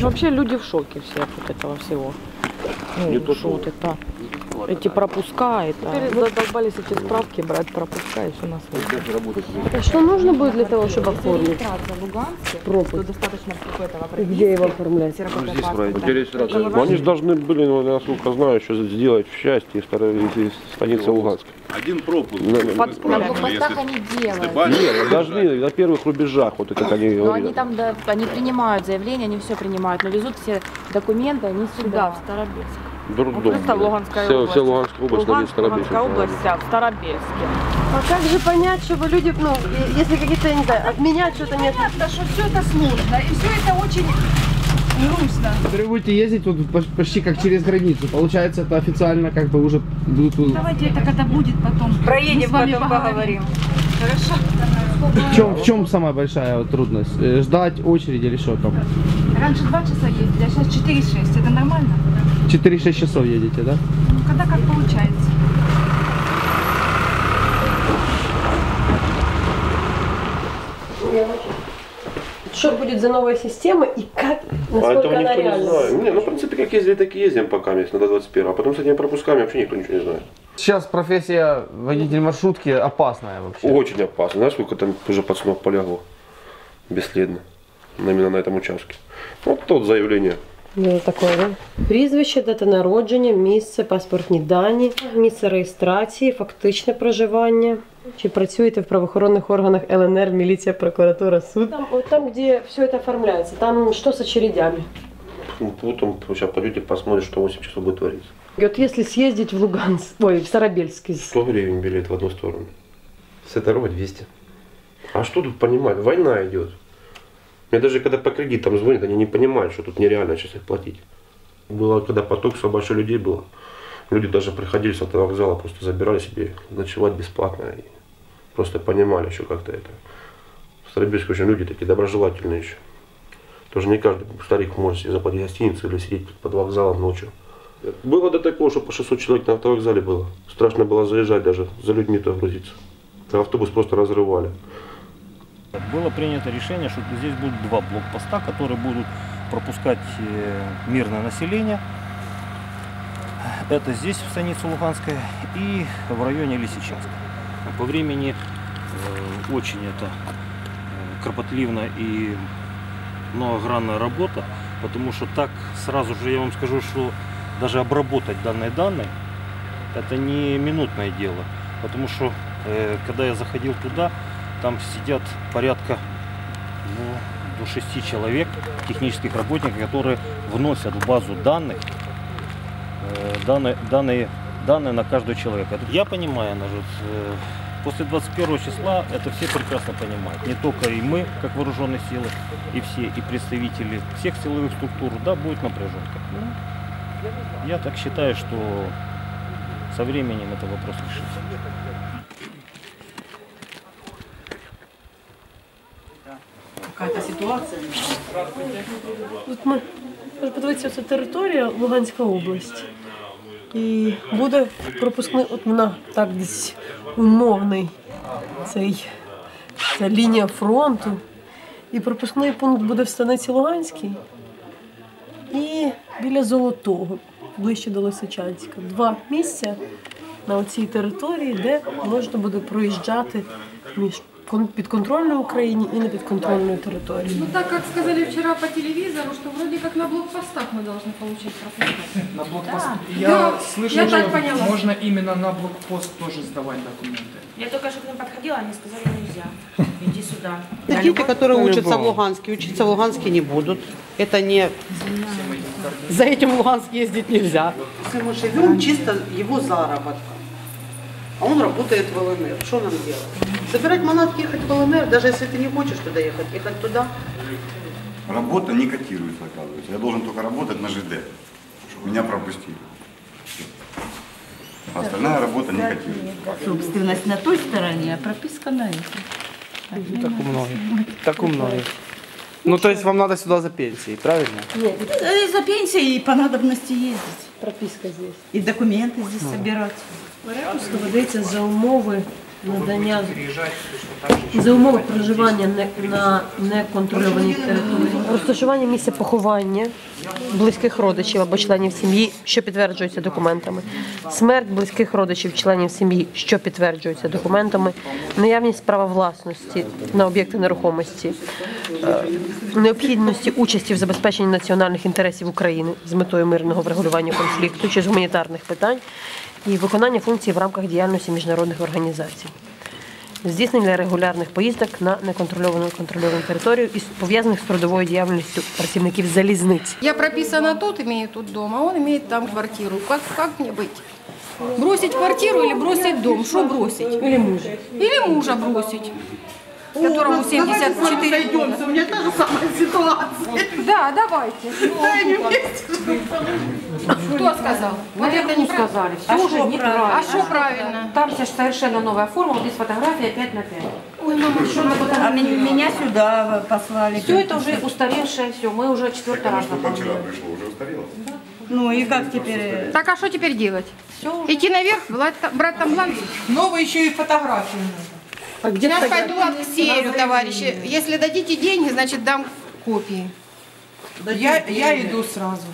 Вообще люди в шоке все от этого всего. Ну, Не то, что- вот это, эти пропуска, это. Мы задолбались эти справки брать, пропуска, и все нас выгнали. Что нужно будет для того, чтобы оформить Регистрация в Луганске, пропуск? где его оформлять? Ну, они же должны были, ну, насколько знаю, еще сделать в счастье и второй и станица Луганска. Один пропуск. На- на- На блокпостах они делают. Нет, должны на первых рубежах, вот это как они Но они говорят. там, да, они принимают заявления, они все принимают, но везут все документы, они сюда, в Старобельск. Дурдом. Просто Луганская Все, область. все Луганская область, Луганск. Луганская область вся, в Старобельске. А как же понять, чтобы люди, ну, если какие-то, я не знаю, обменять что-то нет? Понятно, что все это сложно, и все это очень грустно. Вы будете ездить вот поч- почти как через границу. Получается, это официально как бы уже будут... Давайте это когда будет потом. Проедем, потом поговорим. Хорошо. В чем, в чем самая большая вот трудность? Э, Ждать очереди или что там? Раньше 2 часа ездили, а сейчас 4-6. Это нормально? 4-6 часов едете, да? Ну, когда как получается. Что будет за новая система и как, А насколько этого она никто не реальна? знает. Не, ну, в принципе, как ездили, так и ездим пока, если на 21 А потом с этими пропусками вообще никто ничего не знает. Сейчас профессия водитель маршрутки опасная вообще. Очень опасно. Знаешь, сколько там уже пацанов полягло бесследно именно на этом участке. Вот тут заявление. Ну, такое, да? Прізвище, дата народження, місце, паспортні дані, місце реєстрації, фактичне проживання. Чи працюєте в правоохоронних органах ЛНР, міліція, прокуратура, суд? Там, вот там, где все это оформляется, там что с очередями? Ну, Потом сейчас пойдете, посмотрите, что 8 часов будет твориться. И вот если съездить в Луганск, ой, в Старобельск, из- 100 гривен билет в одну сторону. С второго 200. А что тут понимать? Война идет. Мне даже когда по кредитам звонят, они не понимают, что тут нереально сейчас их платить. Было, когда поток все больше людей было. Люди даже приходили с автовокзала, просто забирали себе ночевать бесплатно. И просто понимали еще как-то это. В Старобельске очень люди такие доброжелательные еще. Тоже не каждый старик может себе заплатить гостиницу или сидеть под вокзалом ночью. Было до такого, что по 600 человек на автовокзале было. Страшно было заезжать даже, за людьми-то грузиться. Автобус просто разрывали. Было принято решение, что здесь будут два блокпоста, которые будут пропускать э, мирное население. Это здесь, в станице Луганская, и в районе Лисичанска. По времени э, очень это э, кропотливная и многогранная работа, потому что так сразу же я вам скажу, что даже обработать данные данные, это не минутное дело. Потому что когда я заходил туда, там сидят порядка ну, до шести человек, технических работников, которые вносят в базу данных э, данные, данные, данные на каждого человека. Я понимаю, Нажит, э, после 21 числа это все прекрасно понимают. Не только и мы, как вооруженные силы, и все, и представители всех силовых структур, да, будет напряженка. Ну, я так считаю, что со временем это вопрос решится. Какая-то ситуация. Тут ми може подивитися, це територія Луганська область. І буде пропускний, от вона так десь умовний цей, ця лінія фронту. І пропускний пункт буде в станиці Луганській і біля Золотого, ближче до Лисичанська. Два місця на цій території, де можна буде проїжджати між кон- підконтрольною Україні і непідконтрольною територією. Ну так как сказали вчера по телевизору, что вроде как на блокпостах мы должны получить пропуска. На блокпост. Да. Я Да, слышал, я так что поняла. можно именно на блокпост тоже сдавать документы. Я только что к ним подходила, они сказали нельзя. Иди сюда. Дети, которые учатся в Луганске, учиться в Луганске не будут. Это не... За этим в Луганск ездить нельзя. Если мы живем чисто его заработка, а он работает в ЛНР, что нам делать? Собирать манатки, ехать в ЛНР, даже если ты не хочешь туда ехать, ехать туда. Работа не котируется, оказывается. Я должен только работать на ЖД, чтобы меня пропустили. А остальная работа не котируется. Собственность на той стороне, а прописка на этой. Так у многих. Так у многих. Ну, то есть вам надо сюда за пенсией, правильно? Нет, Э, За пенсией и по надобности ездить. прописка здесь. И документы здесь собирать. Перепуск ведеться за умови надання за умови проживання не- на неконтрольованій території. Розташування місця поховання близьких родичів або членів сім'ї, що підтверджується документами. Смерть близьких родичів, членів сім'ї, що підтверджується документами. Наявність права власності на об'єкти нерухомості. е, Необхідності участі в забезпеченні національних інтересів України з метою мирного врегулювання конфлікту чи з гуманітарних питань і виконання функцій в рамках діяльності міжнародних організацій здійснення регулярних поїздок на неконтрольовану контрольовану територію і пов'язаних з трудовою діяльністю працівників залізниць. Я прописана тут, имею тут дом, а он имеет там квартиру. Как, как мне быть? Бросить квартиру или бросить дом? Что бросить? Или мужа. Или мужа бросить. Которому 74 года. У меня та же самая ситуация. Да, давайте. Кто сказал? Вот это не сказали. Все А уже что неправильно. А что правильно? Там сейчас совершенно новая форма, вот здесь фотография 5 на 5. Ой, мама, что на А меня, сюда послали. Все это уже устаревшее, все, мы уже четвертый раз вчера пришло, уже устарело? Ну и как теперь? Так, а что теперь делать? Идти наверх, брать, там- брать там бланк? Новые еще и фотографии надо. Сейчас пойду к Ксерию, товарищи. Если дадите деньги, значит дам копии. Я, я иду сразу.